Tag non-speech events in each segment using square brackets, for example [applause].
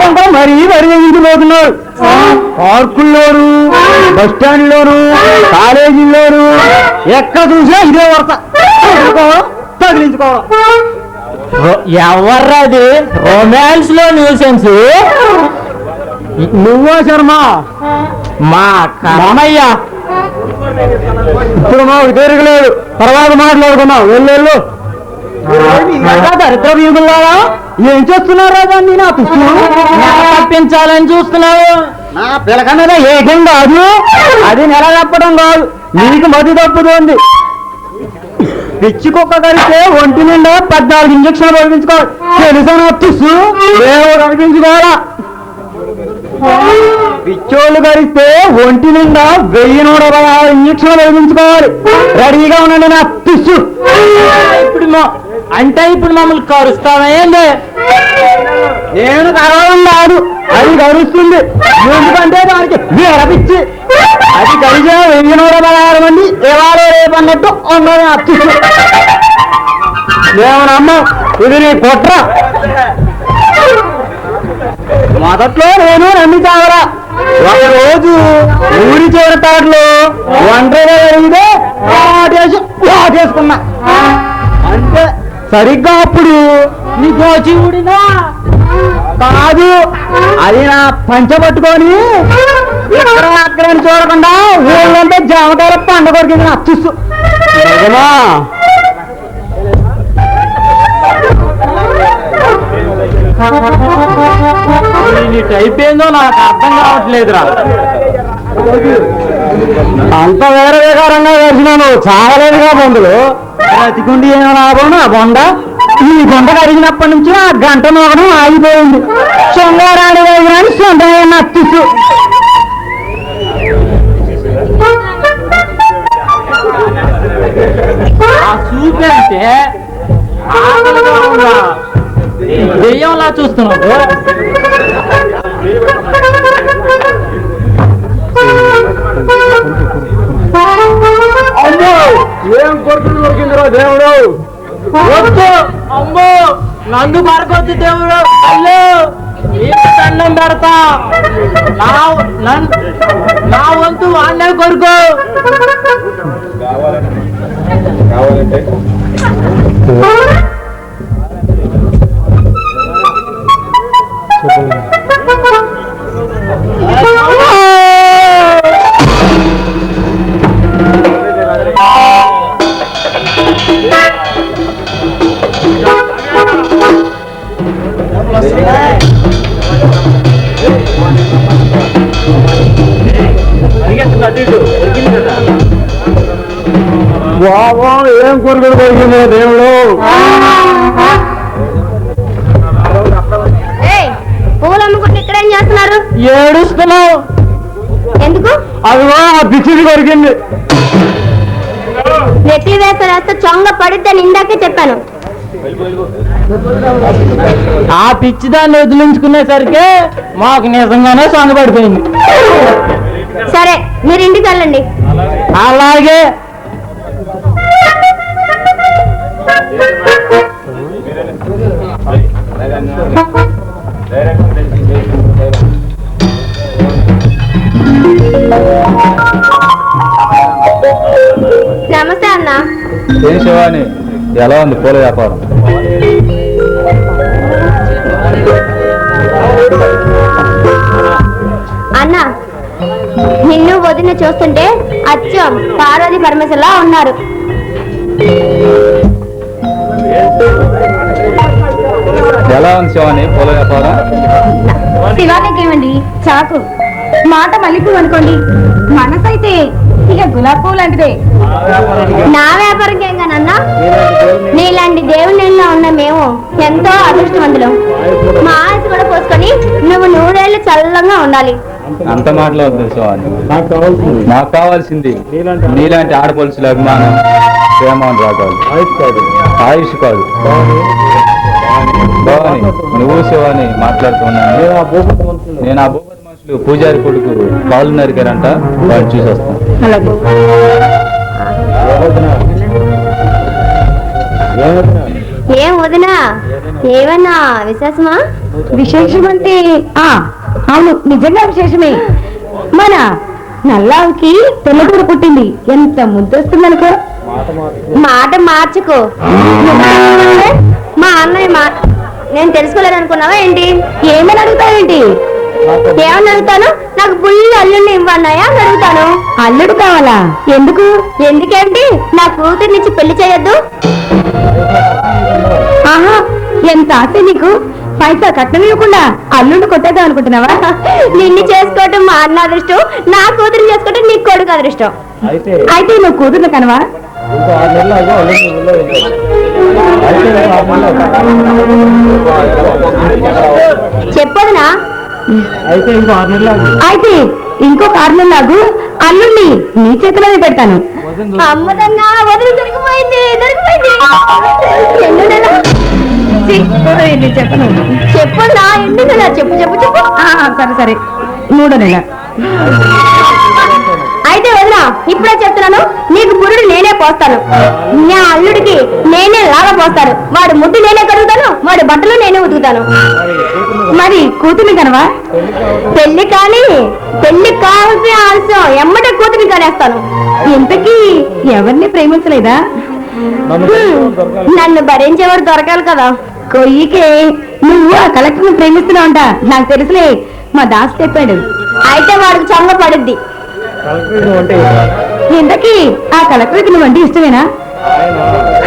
నేను కుర్రపంట మరీ మరీ ఎగిరిపోతున్నారు. పార్కుల్లోను బస్ స్టాండ్లోను కాలేజీల్లోను ఎక్కడ చూసినా ఇదే వరత. తగిలించుకోవడం ఎవర్రాది? రొమాన్స్లో న్యూసెన్స్? నువ్వా శర్మ? మా కర్మయ్య ఇప్పుడు మాకు తిరగలేదు తర్వాత మాట్లాడుకున్నాం వెళ్ళు. దరిద్ర వ్యూగులారా ఏం చేస్తున్నారా దాన్ని? నా తప్పించాలని చూస్తున్నావు? నా పిలకన్నదా ఏకం కాదు. అది నెల తప్పడం కాదు. నీకు మతి తప్పుతోంది. పిచ్చి కుక్క కరిస్తే ఒంటి నిండా పద్నాలుగు ఇంజక్షన్లు పడిపించుకోవాలి తెలుసా నా తుస్సు పిచ్చోళ్ళు కరిస్తే ఒంటి నిండా వెయ్యి నూట పదహారు ఇంజక్షన్లు వేయించుకోవాలి రెడీగా ఉండండి నా తుస్సు ఇప్పుడు అంటే ఇప్పుడు మమ్మల్ని కరుస్తావా నేను కరవడం కాదు అది కరుస్తుంది. ఎందుకంటే దానికి విరపిచ్చి. అది కలిసే వెయ్యి నూట పదహారు మంది ఇవాళ రేపు అన్నట్టు ఉన్నది నా తుస్సు ఇది నీ కుట్ర. మొదట్లో నేను నమ్మి చావరా. ఒక రోజు ఊరి చివరి తాటలో ఒంటరిగా జరిగితే వాటేసి వాటేసుకున్నా సరిగ్గా అప్పుడు నీ గోచి ఊడినా కాదు. అది నా పంచ పట్టుకొని ఇక్కడ అక్కడ చూడకుండా ఊళ్ళంతా జామకాయల పండ కొరికింది నా ఏందో నాకు అర్థం కావట్లేదురా. అంత వేరే వికారంగా వేసినాను. చావలేదుగా బొందులు ప్రతికుండి ఏం లాభం ఆ బొండ? ఈ బొండ కరిగినప్పటి నుంచి ఆ గంట మోగడం ఆగిపోయింది. సొంగారాడి వేగినాను సొంత నత్తిసు చూపంటే దెయ్యంలా చూస్తున్నావు? ఏం కొడుకులు దొరికిందిరా దేవుడు? అమ్మో నందు పరకొద్దు దేవుడు. అల్లో నీకు దండం పెడతా. నా వంతు వాళ్ళే కొరుకు కావాలంటే? బాబా కొడుకులు దొరికిందో దేవుడు. పువ్వులు అమ్ముకుంటే ఇక్కడ ఏం చేస్తున్నారు? ఏడుస్తున్నావు. ఎందుకు? అదిగో ఆ పిచ్చిది దొరికింది నెట్టి వేస్తే వేస్తే చొంగ పడిద్దని ఇందాకే చెప్పాను. ఆ పిచ్చి దాన్ని వదిలించుకునేసరికి మాకు నిజంగానే పడిపోయింది సరే మీరు ఇంటికి వెళ్ళండి. అలాగే. నమస్తే అన్న. ఏం శివాని? ఎలా ఉంది పూల వ్యాపారం? అన్న నిన్ను వదిన చూస్తుంటే అచ్చం పార్వతి పరమేశ్వరలా ఉన్నారు. ఎలా ఉంది శివాని? పూల వ్యాపారం? శివానికి ఏమండి చాకు. మాట మల్లెపూ అనుకోండి. మనసైతే ఇక గులాబీ పువ్వు లాంటిదే. నా వ్యాపారం ఏం కానన్నా నీలాంటి దేవుని అదృష్టవంతులు. మా ఆశ కూడా పోసుకొని నువ్వు నూరేళ్ళు చల్లంగా ఉండాలి. అంత శివాని నాకు కావాల్సింది. నాకు కావాల్సింది నీలాంటి- ఆడపడుచుల అభిమానం ప్రేమ రాగాలు ఆయుష్ కాదు. ఆయుష్ కాదు. భవాని నువ్వు శివాని మాట్లాడుతున్నాను నేను ఆ భూపతి మనుషులు పూజారి కొడుకు కాళ్ళు నరికారంట వాడు చూసి వస్తాను అలాగే ఏమవుతున్నా ఏమవుతున్నా ఏం వదినా? ఏమన్నా విశేషమా? విశేషం అంటే అవును నిజంగా విశేషమే. మన నల్లావుకి తెల్లగూడ పుట్టింది. ఎంత ముద్దొస్తుంది అనుకో మాట మార్చుకో. మా అన్నయ్య మా నేను తెలుసుకోలేదు అనుకున్నావా ఏంటి? ఏమని అడుగుతావేంటి? ఏమని అడుగుతాను నాకు బుల్లి అల్లుడిని ఇవ్వన్నాయా? అని అడుగుతాను. అల్లుడు కావాలా? ఎందుకు? ఎందుకేంటి? నా కూతుర్నిచ్చి పెళ్ళి చేయొద్దు? ఆహా ఎంత ఆశ నీకు? పైసా కట్నం ఇవ్వకుండా అల్లుడు కొట్టేద్దాం అనుకుంటున్నావా? నిన్ను చేసుకోవటం మా అన్న అదృష్టం. నా కూతురు చేసుకోవటం నీ కొడుకు అదృష్టం. అయితే అయితే నువ్వు కూతురు కనవా. చెప్పదునా అయితే ఇంకో ఆరు నెలలు కారణం లాగు అల్లుడిని నీ చేతిలోనే పెడతాను. చెప్పను. చెప్పు చెప్పు చెప్పు. సరే సరే. మూడో నెల అయితే వదినా ఇప్పుడే చెప్తున్నాను నీకు బురుడు నేనే పోస్తాను. నా అల్లుడికి నేనే లాగా పోస్తాను. వాడు ముద్దు నేనే కడుగుతాను వాడి బట్టలు నేనే ఉతుకుతాను. మరి కూతుర్ని కనవా? పెళ్ళి కానీ పెళ్ళి కావాల్సిన ఆలస్యం ఎమ్మటే కూతుర్ని కానేస్తాను. ఇంతకీ ఎవరిని ప్రేమించలేదా? నన్ను భరించేవాడు దొరకాలి కదా. కొయ్యికి నువ్వు ఆ కలెక్టర్ని ప్రేమిస్తున్నావంట. నాకు తెలుసులే మా దాస్ చెప్పాడు. అయితే వాడికి చొంగ పడుద్ది. అంటే ఇంతకీ ఆ కలెక్టర్కి నువ్వంటే ఇష్టమేనా?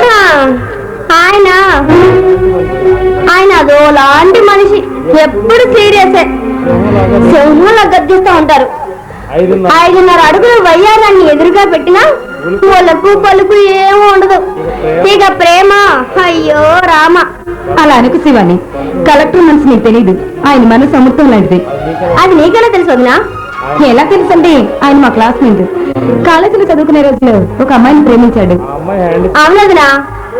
హా, ఆయన ఆయన అదో లాంటి మనిషి. ఎప్పుడు సీరియస్ సింహంలో గద్దిస్తూ ఉంటారు. ఐదున్నర. ఐదున్నర అడుగులు వయ్యారాన్ని ఎదురుగా పెట్టినా ఒలకు పలుకు ఏమో ఉండదు. ఇక ప్రేమ అయ్యో రామ. అలా అనుకు శివాని. కలెక్టర్ మనసు నీకు తెలియదు ఆయన మనసు అమృతం లాంటిది. అది నీకెలా తెలుసు వదినా? ఎలా తెలుసు అంటే ఆయన మా క్లాస్మేట్. కాలేజీలో చదువుకునే రోజులో ఒక అమ్మాయిని ప్రేమించాడు. అవునదినా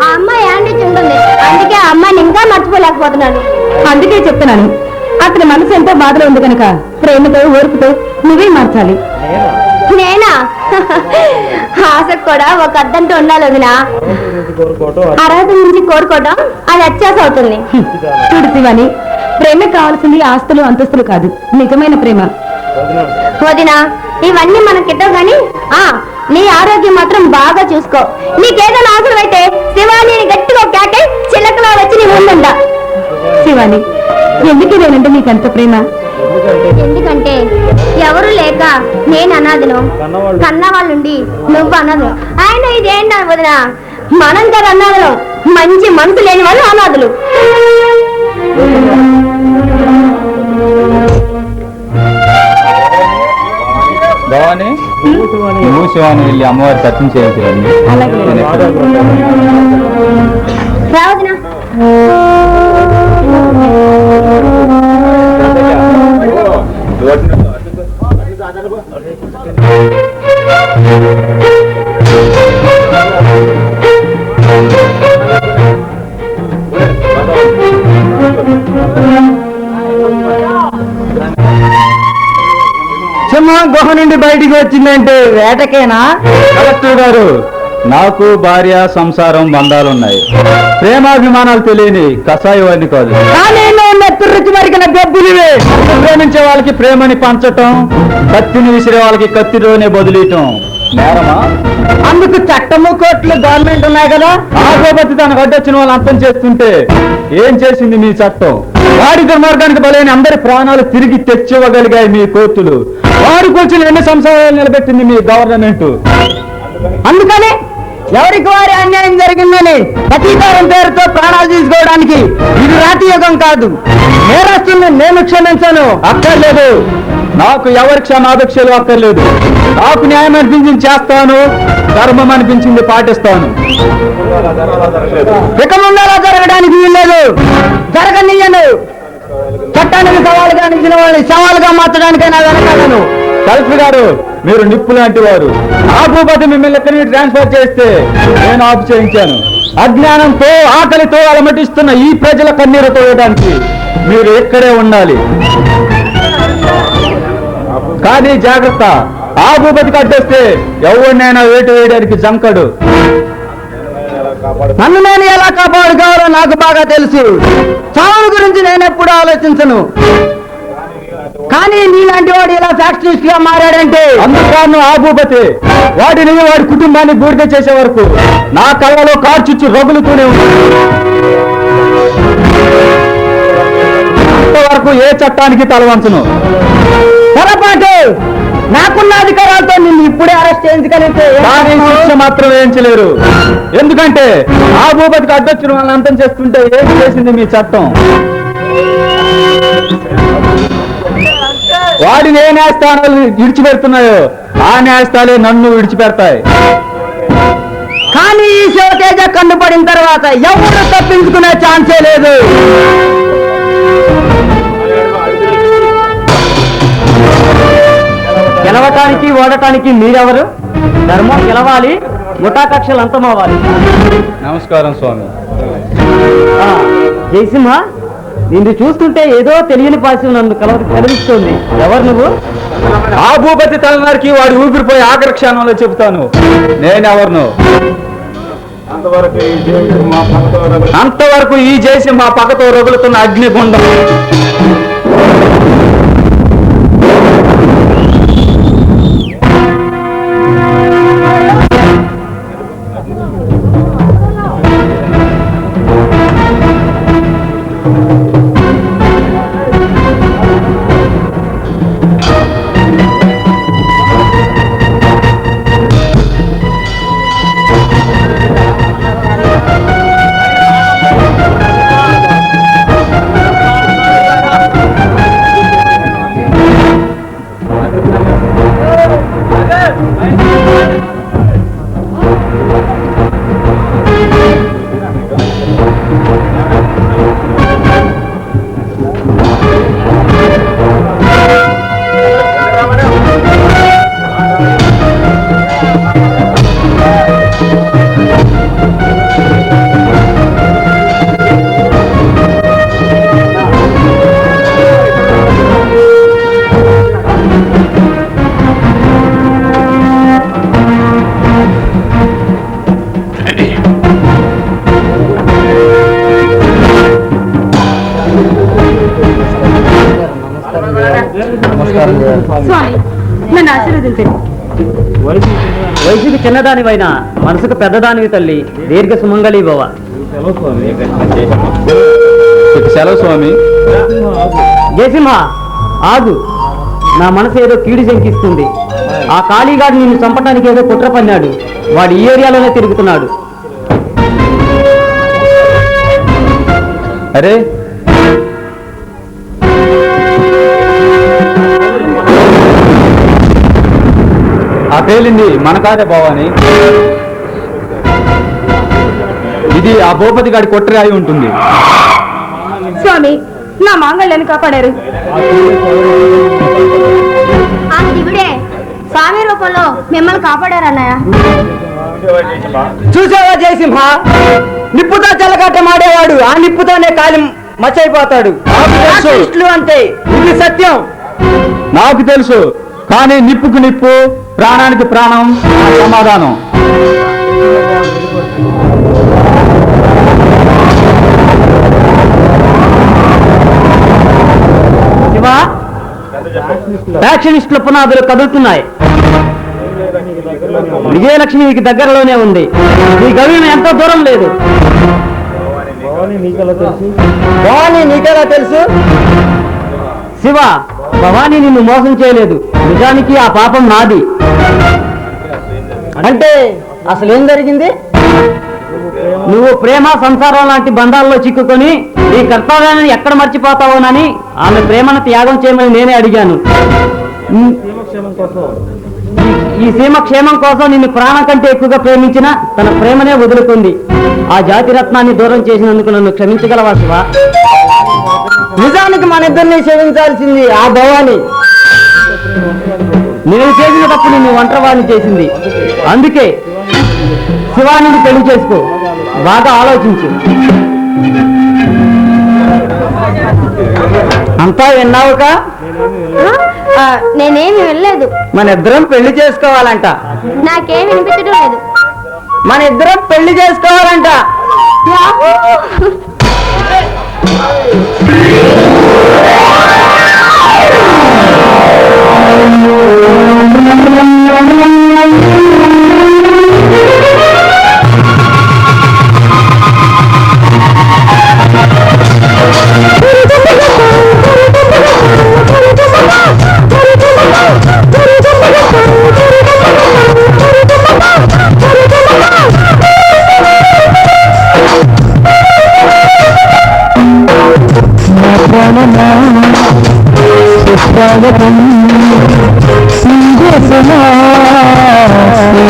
ఆ అమ్మాయి యాంటీ ఉంటుంది అందుకే ఆ అమ్మాయిని ఇంకా మర్చిపోలేకపోతున్నాను అందుకే చెప్తున్నాను. అతని మనసు ఎంతో బాధలో ఉంది కనుక ప్రేమతో ఓర్పుతో నువ్వే మార్చాలి. నేనా? [laughs] ఆశ కూడా ఒక అద్దంటూ ఉండాలి వదినా. నుంచి కోరుకోవటం అర్హత నుంచి కోరుకోవడం అది అత్యాస అవుతుంది. చూడు శివాని ప్రేమ కావాల్సింది ఆస్తులు అంతస్తులు కాదు నిజమైన ప్రేమ. వదినా ఇవన్నీ మనకిట్టవు గాని ఆ నీ ఆరోగ్యం మాత్రం బాగా చూసుకో. నీకేదైనా అవసరం అయితే శివాని గట్టిగా కేకే చిలకలో వచ్చి నీ ముందుండ. శివాని ఎందుకు ఇదేనంటే నీకంత ప్రేమ? ఎందుకంటే ఎవరు లేక నేను అనాథను. కన్నవాళ్ళు. కన్న వాళ్ళుండి నువ్వు అనాథు ఆయన ఇదేంటి వదినా? మనం కదా అనాథలు మంచి మనసు లేని వాళ్ళు అనాథులు. భవాని కూతుమని నువ్వు శివాని వెళ్ళి అమ్మవారి సత్యం చేయించరండి అలాగే. సింహం గుహ నుండి బయటికి వచ్చిందంటే వేటకేనా? కలెక్టర్ గారు నాకు భార్య సంసారం బంధాలున్నాయి. ప్రేమాభిమానాలు తెలియని కాదు. నెత్తురుచి మరిగిన గబ్బులివే ప్రేమించే వాళ్ళకి ప్రేమని పంచటం కత్తిని విసిరే వాళ్ళకి కత్తిలోనే బదిలీయటం. నేరమా? అందుకు చట్టము కోర్టులు గవర్నమెంట్ ఉన్నాయి కదా. ఆగోపతి తనకు అడ్డొచ్చిన వాళ్ళు అంతం చేస్తుంటే ఏం చేసింది మీ చట్టం? వాడి దుర్మార్గానికి బలైన అందరి ప్రాణాలు తిరిగి తెచ్చివ్వగలిగాయి మీ కోర్టులు. వారు కూర్చుని ఎన్ని సంసారాలు నిలబెట్టింది మీ గవర్నమెంట్? అందుకని ఎవరికి వారి అన్యాయం జరిగిందని ప్రతీకారం పేరుతో ప్రాణాలు తీసుకోవడానికి ఇది రాతి యుగం కాదు. నేరస్తుల్ని నేను క్షమించను? అక్కర్లేదు. నాకు ఎవరి క్షమాపేక్షలు అక్కర్లేదు. నాకు న్యాయం అనిపించింది చేస్తాను. ధర్మం అనిపించింది పాటిస్తాను. ఇక ముందలా జరగడానికి వీల్లేదు. జరగనియ్యను చట్టానికి సవాలుగా నిలిచిన వాళ్ళని సవాలుగా మార్చడానికైనా వెనకాలను కలెక్టర్ గారు మీరు నిప్పు లాంటి వారు. ఆ భూపతి మిమ్మల్ని ఎక్కడి నుంచి ట్రాన్స్ఫర్ చేస్తే నేను ఆఫ్ చేయించాను. అజ్ఞానంతో ఆకలితో అలమటిస్తున్న ఈ ప్రజల కన్నీరు తోయడానికి మీరు ఇక్కడే ఉండాలి. కానీ జాగ్రత్త ఆ భూపతికి అడ్డొస్తే ఎవరినైనా వేటు వేయడానికి జంకడు. నన్ను నేను ఎలా కాపాడుకోవాలో నాకు బాగా తెలుసు. చావు గురించి నేను ఎప్పుడు ఆలోచించను. కానీ నీలాంటి వాడు ఇలా ఫ్యాక్టరీస్ట్గా మారాడంటే అందుకు కారణం ఆ భూపతి వాడిని వాడి కుటుంబాన్ని బూడిద చేసే వరకు నా కళ్ళలో కార్చుచ్చు రగులుతూనే ఉంది. అంతవరకు ఏ చట్టానికి తలవంచను పొరపాటు! నాకున్న అధికారాలతో నిన్ను ఇప్పుడే అరెస్ట్ చేయించగలిగితే? శిక్ష మాత్రం వేయించలేరు ఎందుకంటే ఆ భూపతికి అడ్డొచ్చిన వాళ్ళని అంతం చేసుకుంటే ఏం చేసింది మీ చట్టం? వాడిని ఏ న్యాయస్థానాలు విడిచిపెడుతున్నాయో ఆ న్యాయస్థానాలే నన్ను విడిచిపెడతాయి. కానీ ఈ శివతేజ కన్నుపడిన తర్వాత ఎవరు తప్పించుకునే ఛాన్సే లేదు. గెలవటానికి ఓడటానికి మీరెవరు? ధర్మం గెలవాలి ముఠాకక్షలు అంతమవ్వాలి. నమస్కారం స్వామి. ఆ, జయసింహ? నిన్ను చూస్తుంటే ఏదో తెలియని పాశం నన్ను కలవ కలిగిస్తుంది ఎవరు నువ్వు? ఆ భూపతి తలనారికి వాడు ఊపిరిపోయి ఆఖరి క్షణంలో చెబుతాను. నేనెవరును అంతవరకు ఈ చేసి మా పక్కతో రగులుతున్న అగ్నిగుండం. వయసుకి చిన్నదానివైనా మనసుకు పెద్దదానివి తల్లి దీర్ఘ సుమంగళి భవ సెలవు స్వామి. జయసింహ ఆగు. నా మనసు ఏదో కీడు శంకిస్తుంది. ఆ కాళీగాడు నిన్ను చంపడానికి ఏదో కుట్ర పన్నాడు. వాడు ఈ ఏరియాలోనే తిరుగుతున్నాడు. అరే పేలింది మన కాదే బావాని ఇది ఆ భూపతి గాడి కొట్టరి అయి ఉంటుంది. స్వామి నా మాంగళ్యాన్ని కాపాడారు. ఆ శివుడే స్వామి రూపంలో మిమ్మల్ని కాపాడారు అన్నయ్య. చూసావా జయసింహ? నిప్పుతో చెలకట్టం ఆడేవాడు ఆ నిప్పుతోనే కాలి మచ్చైపోతాడు. అంటే ఇది సత్యం. నాకు తెలుసు. కానీ నిప్పుకు నిప్పు ప్రాణానికి ప్రాణం నా సమాధానం. ఫ్యాక్షనిస్టుల పునాదులు కదులుతున్నాయి. విజయలక్ష్మి మీకు దగ్గరలోనే ఉంది. మీ గవ్యం ఎంతో దూరం లేదు. భవానీ నీకెలా తెలుసు? శివ భవానీ నిన్ను మోసం చేయలేదు. నిజానికి ఆ పాపం నాది. అంటే అసలు ఏం జరిగింది? నువ్వు ప్రేమ సంసారం లాంటి బంధాల్లో చిక్కుకొని నీ కర్తవ్యాన్ని ఎక్కడ మర్చిపోతావోనని ఆమె ప్రేమను త్యాగం చేయమని నేనే అడిగాను. ఈ- సీమ క్షేమం కోసం నిన్ను ప్రాణం కంటే ఎక్కువగా ప్రేమించిన తన ప్రేమనే వదులుకుంది. ఆ జాతి రత్నాన్ని దూరం చేసినందుకు నన్ను క్షమించగలవా శివ? నిజానికి మన ఇద్దరిని క్షమించాల్సింది ఆ భవాని నేను చేసిన తప్పు నిన్ను ఒంటరివాడిని చేసింది. అందుకే శివానిని పెళ్ళి చేసుకో. బాగా ఆలోచించు. అంతా విన్నావుగా? నేనేమి వెళ్ళలేదు. మన ఇద్దరం పెళ్ళి చేసుకోవాలంట. నాకేం వినిపించడం లేదు. మన ఇద్దరం పెళ్ళి చేసుకోవాలంట. Namaste.